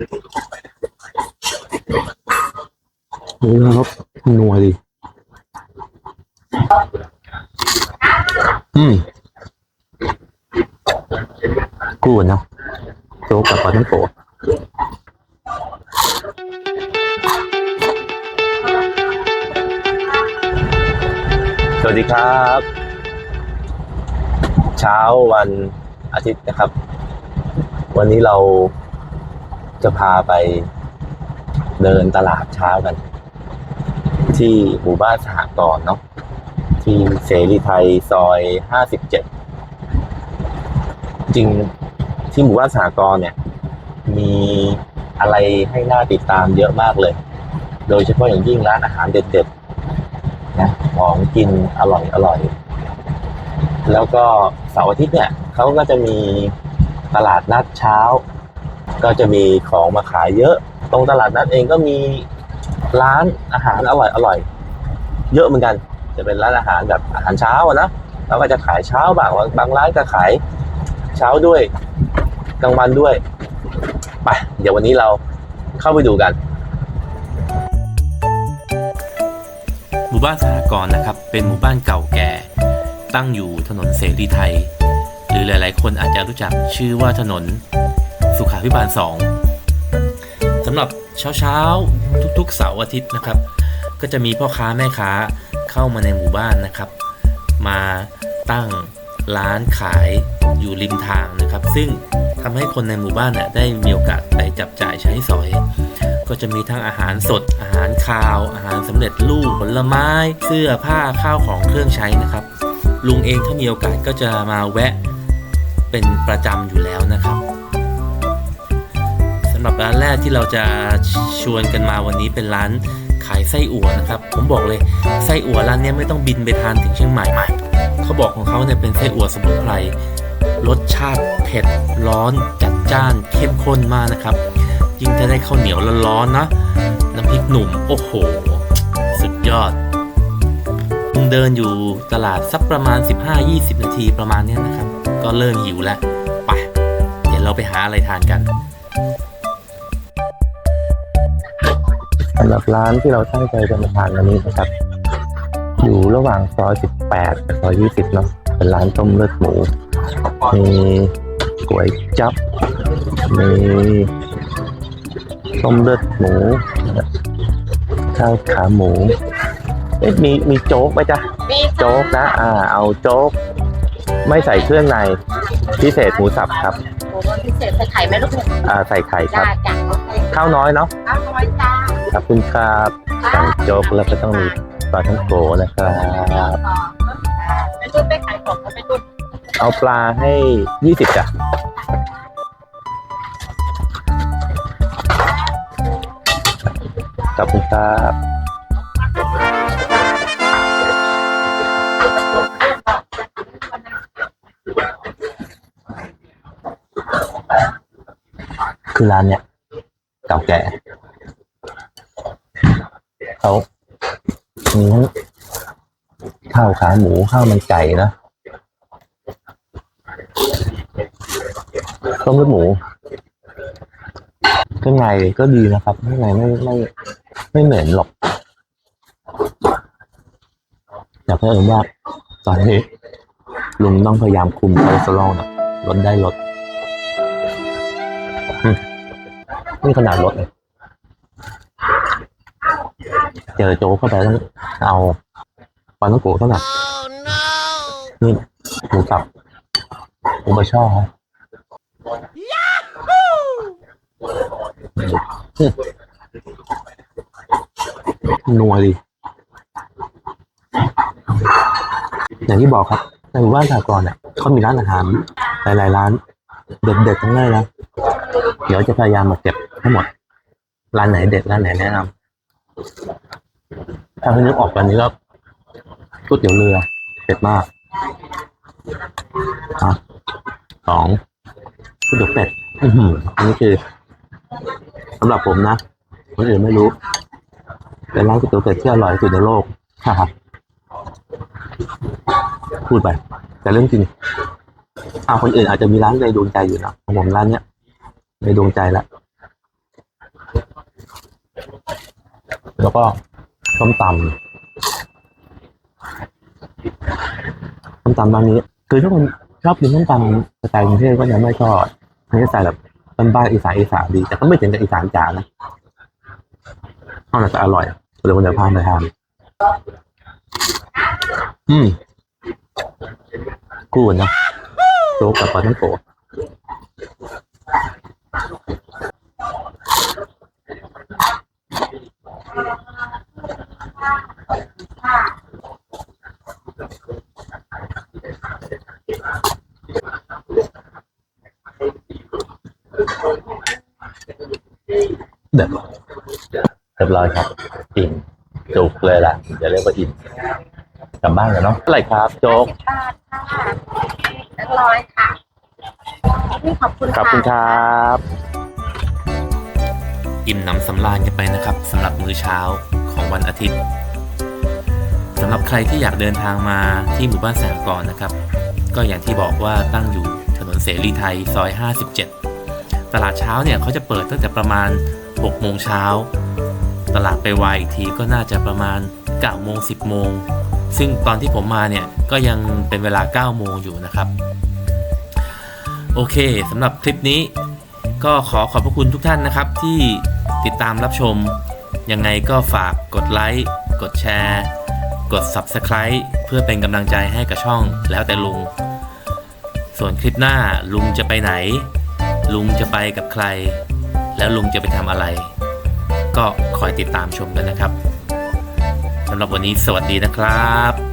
นี่นะครับนัวดีอืมกูนะโจ๊กกับปลาท่องโกสวัสดีครับ เช้าวันอาทิตย์นะครับ วันนี้เรา จะพาไปเดินตลาดเช้ากัน ที่หมู่บ้านสหกรณ์เนาะที่เสรีไทยซอยห้าสิบเจ็ดจริงที่หมู่บ้านสหกรณ์เนี่ย มีอะไรให้น่าติดตามเยอะมากเลย โดยเฉพาะอย่างยิ่งร้านอาหารเด็ดๆนะของกินอร่อยอร่อย แล้วก็เสาร์อาทิตย์เนี่ยเขาก็จะมีตลาดนัดเช้า ก็จะมีของมาขายเยอะ ตรงตลาดนัดเองก็มีร้านอาหารอร่อยอร่อย เยอะเหมือนกัน จะเป็นร้านอาหารแบบอาหารเช้าอะนะแล้วก็จะขายเช้าบางบางร้านก็ขายเช้าด้วยกลางวันด้วยไปเดี๋ยววันนี้เราเข้าไปดูกันหมู่บ้านสหกรณ์นะครับ เป็นหมู่บ้านเก่าแก่ ตั้งอยู่ถนนเสรีไทย หรือหลาย ๆ คนอาจจะรู้จักชื่อว่าถนน สุขาพิบาล 2สำหรับเช้าๆ ทุกๆ เสาร์อาทิตย์นะครับ ก็จะมีพ่อค้าแม่ค้าเข้ามาในหมู่บ้านนะครับ มาตั้งร้านขายอยู่ริมทางนะครับ ซึ่งทำให้คนในหมู่บ้านเนี่ยได้มีโอกาสไปจับจ่ายใช้สอย ก็จะมีทั้งอาหารสด อาหารคาว อาหารสำเร็จรูปผลไม้ เสื้อผ้าข้าวของเครื่องใช้นะครับ ลุงเองถ้ามีโอกาสก็จะมาแวะเป็นประจำอยู่แล้วนะครับ รับร้านแรกที่เราจะชวนกันมาวันนี้เป็นร้านขายไส้อั่วนะครับ ผมบอกเลยไส้อั่วร้านนี้ไม่ต้องบินไปทานถึงเชียงใหม่เขาบอกของเขาเนี่ยเป็นไส้อั่วสมุนไพรรสชาติเผ็ดร้อนจัดจ้านเข้มข้นมากนะครับ ยิ่งถ้าได้ข้าวเหนียวร้อนๆนะน้ำพริกหนุ่มโอ้โห สุดยอดเดินอยู่ตลาดสักประมาณ 15-20 นาทีประมาณนี้นะครับ ก็เริ่มหิวแล้ว ไป เดี๋ยวเราไปหาอะไรทานกัน สำหรับร้านที่เราตั้งใจจะมาทานวันนี้นะครับ อยู่ระหว่างซอย 18กับซอย 20 เนาะเป็นร้านต้มเลือดหมู มีก๋วยจับ มีต้มเลือดหมู ข้าวขาหมูเอ๊ะมีมีโจ๊กไหมจ๊ะ มีค่ะโจ๊กนะ อ่า เอาโจ๊ก ไม่ใส่เครื่องใน พิเศษหมูสับครับโอ้โหพิเศษใส่ไข่ไหมลูกอ่า ใส่ไข่ครับ จ้าจ้าโอเคข้าวน้อยเนาะข้าวน้อยจ้าข อบคุณครับสั่งโจ๊กแล้วก็ต้องมีปลาท่องโกนะครับเป็นรุ่นไปขายของก็เป็นรุ่นเอาปลาให้ยี่สิบจ้ะขอบคุณครับคือร้านเนี้ยเก่าแก่ เขามีทั้งข้าวขาหมูข้าวมันไก่นะต้มเลือดหมูข้างในก็ดีนะครับข้างในไม่ไม่ไม่เหม็นหรอกอยากให้เอิญว่าตอนนี้ลุงต้องพยายามคุมคอเลสเตอรอลนะลดได้ลดนี่ขนาดลดเลย เจอโจ๊กเข้าไปต้องเอาปลาต้องโกะเท่าไหร่นี่หมูสับหมูบะช่อบนัวดี อย่างที่บอกครับในหมู่บ้านสากรเนี่ยเขามีร้านอาหารหลายๆร้าน เด็ดๆทั้งนั้นเลยนะเดี๋ยวจะพยายามมาเก็บให้หมด ร้านไหนเด็ดร้านไหนแนะนำ ถ้าให้นึกออกกันนี้ก็ก๋วยเตี๋ยวเรือเด็ดมากอะสองก๋วยเตี๋ยวเป็ดอื้อหืออันนี้คือสำหรับผมนะคนอื่นไม่รู้เป็นร้านก๋วยเตี๋ยวเป็ดที่อร่อยที่สุดในโลกฮ่าฮ่าพูดไป แต่เรื่องจริงอาคนอื่นอาจจะมีร้านในดวงใจอยู่นะของผมร้านเนี้ยในดวงใจละแล้วก็ ส้มตำส้มตำร้านนี้ คือถ้าคนชอบกินส้มตำสไตล์กรุงเทพก็จะไม่ชอบมันจะใส่แบบบ้านๆอีสานอีสานดี แต่ก็ไม่ถึงกับอีสานจ๋านะเอาหน่อยแต่อร่อยเดี๋ยววันเดี๋ยวพาไปทานอืมกูนะโจ๊กกับปลาท่องโกะ เด็ดเรียบร้อยครับอิ่มจุกเลยล่ะอย่าเรียกว่าอิ่มกลับบ้านกันเนาะเท่าไหร่ครับโจ๊กสิบบาทค่ะเรียบร้อยค่ะนี่ขอบคุณขอบค่ะคุณครับอิ่มหนำสำราญกันไปนะครับสำหรับมื้อเช้าของวันอาทิตย์สำหรับใครที่อยากเดินทางมาที่หมู่บ้านแสงกรนะครับ ก็อย่างที่บอกว่าตั้งอยู่ถนนเสรีไทยซอย 57 ตลาดเช้าเนี่ยเขาจะเปิดตั้งแต่ประมาณ 6โมงเช้า ตลาดไปวายอีกทีก็น่าจะประมาณ9โมง10 โมง ซึ่งตอนที่ผมมาเนี่ยก็ยังเป็นเวลา 9 โมงอยู่นะครับ โอเคสำหรับคลิปนี้ก็ขอขอบพระคุณทุกท่านนะครับที่ติดตามรับชม ยังไงก็ฝากกดไลค์กดแชร์ กด Subscribe เพื่อเป็นกำลังใจให้กับช่องแล้วแต่ลุง ส่วนคลิปหน้าลุงจะไปไหน ลุงจะไปกับใคร แล้วลุงจะไปทำอะไร ก็คอยติดตามชมกันนะครับสำหรับวันนี้สวัสดีนะครับ